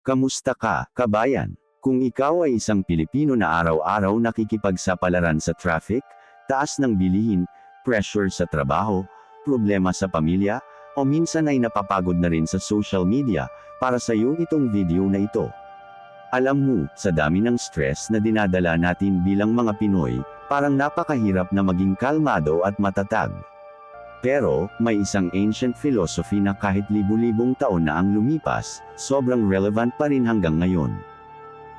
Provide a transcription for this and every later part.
Kamusta ka, kabayan? Kung ikaw ay isang Pilipino na araw-araw nakikipagsapalaran sa traffic, taas ng bilihin, pressure sa trabaho, problema sa pamilya, o minsan ay napapagod na rin sa social media, para sa iyo itong video na ito. Alam mo, sa dami ng stress na dinadala natin bilang mga Pinoy, parang napakahirap na maging kalmado at matatag. Pero, may isang ancient philosophy na kahit libu-libong taon na ang lumipas, sobrang relevant pa rin hanggang ngayon.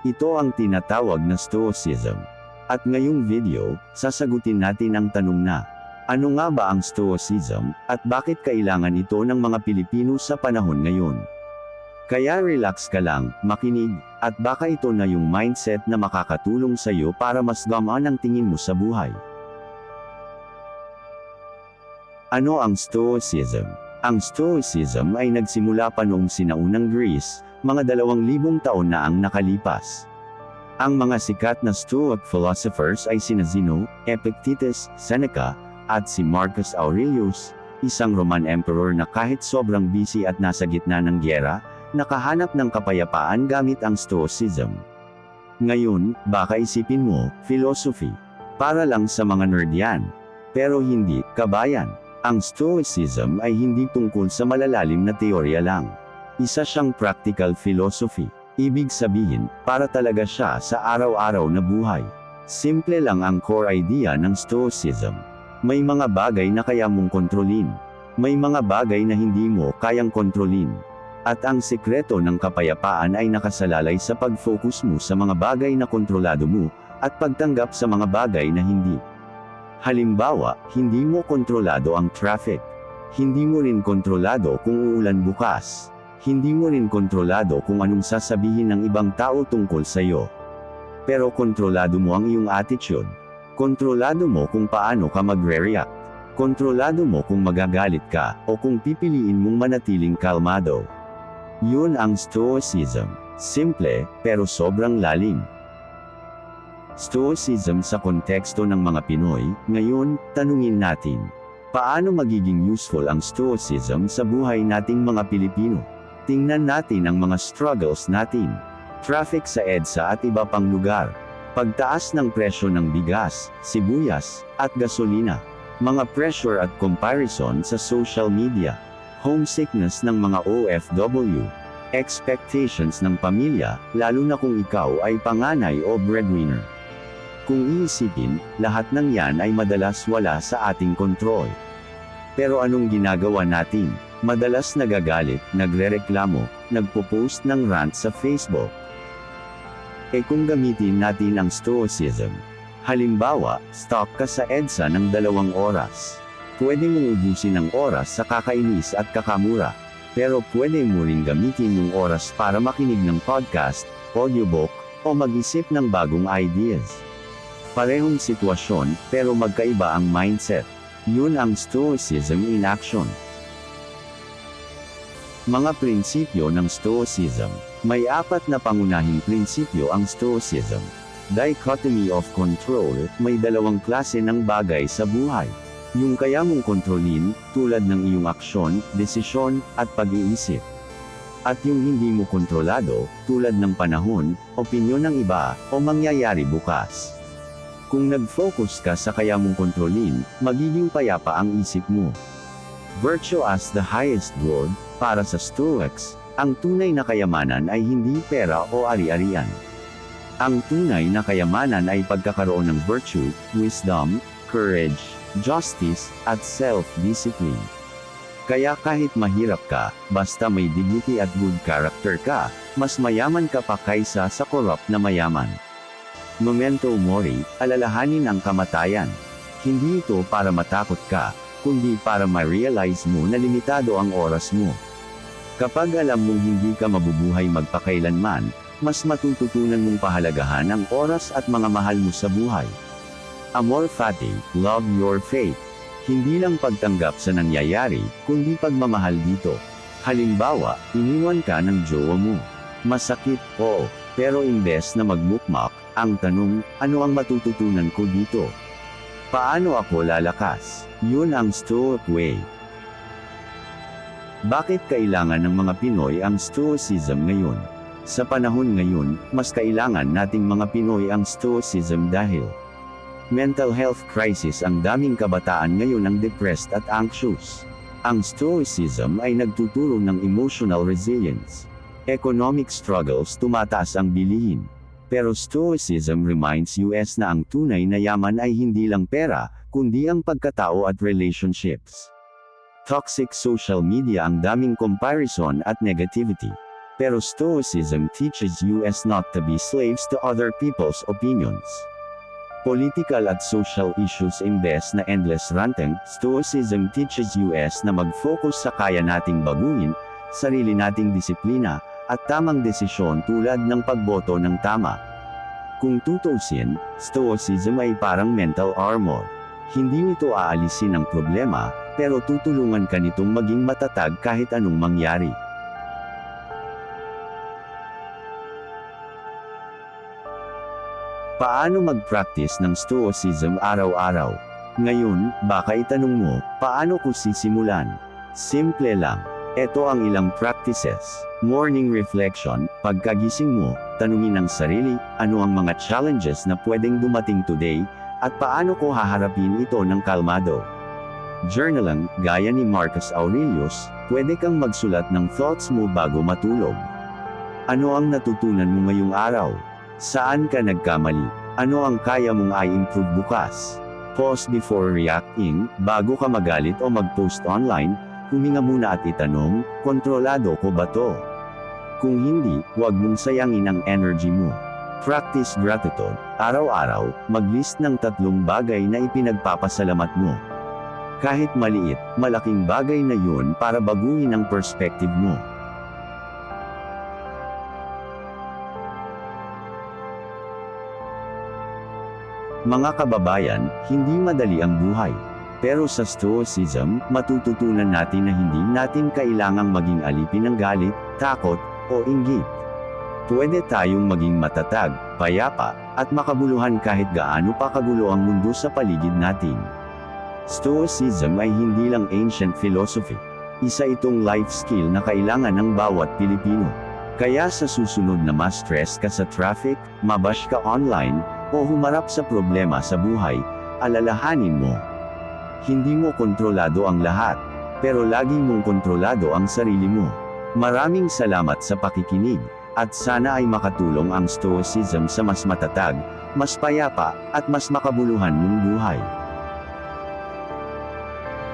Ito ang tinatawag na Stoicism. At ngayong video, sasagutin natin ang tanong na, ano nga ba ang Stoicism, at bakit kailangan ito ng mga Pilipino sa panahon ngayon? Kaya relax ka lang, makinig, at baka ito na yung mindset na makakatulong sa iyo para mas gamaan ang tingin mo sa buhay. Ano ang Stoicism? Ang Stoicism ay nagsimula pa noong sinaunang Greece, mga dalawang libong taon na ang nakalipas. Ang mga sikat na Stoic philosophers ay sina Zeno, Epictetus, Seneca, at si Marcus Aurelius, isang Roman emperor na kahit sobrang busy at nasa gitna ng gyera, nakahanap ng kapayapaan gamit ang Stoicism. Ngayon, baka isipin mo, philosophy. Para lang sa mga nerd yan. Pero hindi, kabayan. Ang Stoicism ay hindi tungkol sa malalalim na teorya lang. Isa siyang practical philosophy. Ibig sabihin, para talaga siya sa araw-araw na buhay. Simple lang ang core idea ng Stoicism. May mga bagay na kaya mong kontrolin. May mga bagay na hindi mo kayang kontrolin. At ang sekreto ng kapayapaan ay nakasalalay sa pag-focus mo sa mga bagay na kontrolado mo, at pagtanggap sa mga bagay na hindi. Halimbawa, hindi mo kontrolado ang traffic. Hindi mo rin kontrolado kung uulan bukas. Hindi mo rin kontrolado kung anong sasabihin ng ibang tao tungkol sa iyo. Pero kontrolado mo ang iyong attitude. Kontrolado mo kung paano ka magre-react. Kontrolado mo kung magagalit ka, o kung pipiliin mong manatiling kalmado. Yun ang Stoicism. Simple, pero sobrang lalim. Stoicism sa konteksto ng mga Pinoy, ngayon, tanungin natin. Paano magiging useful ang Stoicism sa buhay nating mga Pilipino? Tingnan natin ang mga struggles natin. Traffic sa EDSA at iba pang lugar. Pagtaas ng presyo ng bigas, sibuyas, at gasolina. Mga pressure at comparison sa social media. Homesickness ng mga OFW. Expectations ng pamilya, lalo na kung ikaw ay panganay o breadwinner. Kung iisipin, lahat ng yan ay madalas wala sa ating kontrol. Pero anong ginagawa natin? Madalas nagagalit, nagrereklamo, nagpo-post ng rant sa Facebook. E kung gamitin natin ang Stoicism. Halimbawa, stop ka sa EDSA ng dalawang oras. Pwede mong ubusin ang oras sa kakainis at kakamura. Pero pwede mo rin gamitin yung oras para makinig ng podcast, audiobook, o mag-isip ng bagong ideas. Parehong sitwasyon, pero magkaiba ang mindset. Yun ang Stoicism in action. Mga prinsipyo ng Stoicism. May apat na pangunahing prinsipyo ang Stoicism. Dichotomy of control, may dalawang klase ng bagay sa buhay. Yung kaya mong kontrolin, tulad ng iyong aksyon, desisyon, at pag-iisip. At yung hindi mo kontrolado, tulad ng panahon, opinyon ng iba, o mangyayari bukas. Kung nag-focus ka sa kaya mong kontrolin, magiging payapa ang isip mo. Virtue as the highest good, para sa Stoics, ang tunay na kayamanan ay hindi pera o ari-arian. Ang tunay na kayamanan ay pagkakaroon ng virtue, wisdom, courage, justice, at self-discipline. Kaya kahit mahirap ka, basta may dignity at good character ka, mas mayaman ka pa kaysa sa corrupt na mayaman. Memento mori, alalahanin ang kamatayan. Hindi ito para matakot ka, kundi para ma-realize mo na limitado ang oras mo. Kapag alam mong hindi ka mabubuhay magpakailanman, mas matututunan mong pahalagahan ang oras at mga mahal mo sa buhay. Amor fati, love your faith. Hindi lang pagtanggap sa nangyayari, kundi pagmamahal dito. Halimbawa, iniwan ka ng jowa mo. Masakit, oo, pero imbes na magmukmak, ang tanong, ano ang matututunan ko dito? Paano ako lalakas? Yun ang Stoic way. Bakit kailangan ng mga Pinoy ang Stoicism ngayon? Sa panahon ngayon, mas kailangan nating mga Pinoy ang Stoicism dahil mental health crisis ang daming kabataan ngayon ang depressed at anxious. Ang Stoicism ay nagtuturo ng emotional resilience. Economic struggles tumataas ang bilihin. Pero Stoicism reminds us na ang tunay na yaman ay hindi lang pera, kundi ang pagkatao at relationships. Toxic social media ang daming comparison at negativity. Pero Stoicism teaches us not to be slaves to other people's opinions. Political at social issues imbes na endless ranting, Stoicism teaches us na mag-focus sa kaya nating baguhin, sarili nating disiplina, at tamang desisyon tulad ng pagboto ng tama. Kung tutuusin, Stoicism ay parang mental armor. Hindi ito aalisin ang problema, pero tutulungan ka nitong maging matatag kahit anong mangyari. Paano mag-practice ng Stoicism araw-araw? Ngayon, baka itanong mo, paano ko sisimulan? Simple lang. Ito ang ilang practices. Morning reflection, pagkagising mo, tanungin ang sarili, ano ang mga challenges na pwedeng dumating today, at paano ko haharapin ito ng kalmado. Journaling, gaya ni Marcus Aurelius, pwede kang magsulat ng thoughts mo bago matulog. Ano ang natutunan mo ngayong araw? Saan ka nagkamali? Ano ang kaya mong i-improve bukas? Pause before reacting, bago ka magalit o mag-post online, huminga muna at itanong, kontrolado ko ba to? Kung hindi, huwag mong sayangin ang energy mo. Practice gratitude. Araw-araw, mag-list ng tatlong bagay na ipinagpapasalamat mo. Kahit maliit, malaking bagay na yun para baguhin ang perspective mo. Mga kababayan, hindi madali ang buhay. Pero sa Stoicism, matututunan natin na hindi natin kailangang maging alipin ng galit, takot, o inggit. Pwede tayong maging matatag, payapa, at makabuluhan kahit gaano pa kagulo ang mundo sa paligid natin. Stoicism ay hindi lang ancient philosophy. Isa itong life skill na kailangan ng bawat Pilipino. Kaya sa susunod na ma-stress ka sa traffic, mabash ka online, o humarap sa problema sa buhay, alalahanin mo. Hindi mo kontrolado ang lahat, pero lagi mong kontrolado ang sarili mo. Maraming salamat sa pakikinig, at sana ay makatulong ang Stoicism sa mas matatag, mas payapa, at mas makabuluhan mong buhay.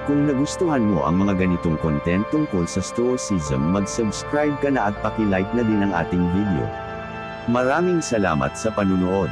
Kung nagustuhan mo ang mga ganitong content tungkol sa Stoicism mag-subscribe ka na at paki-like na din ang ating video. Maraming salamat sa panunood.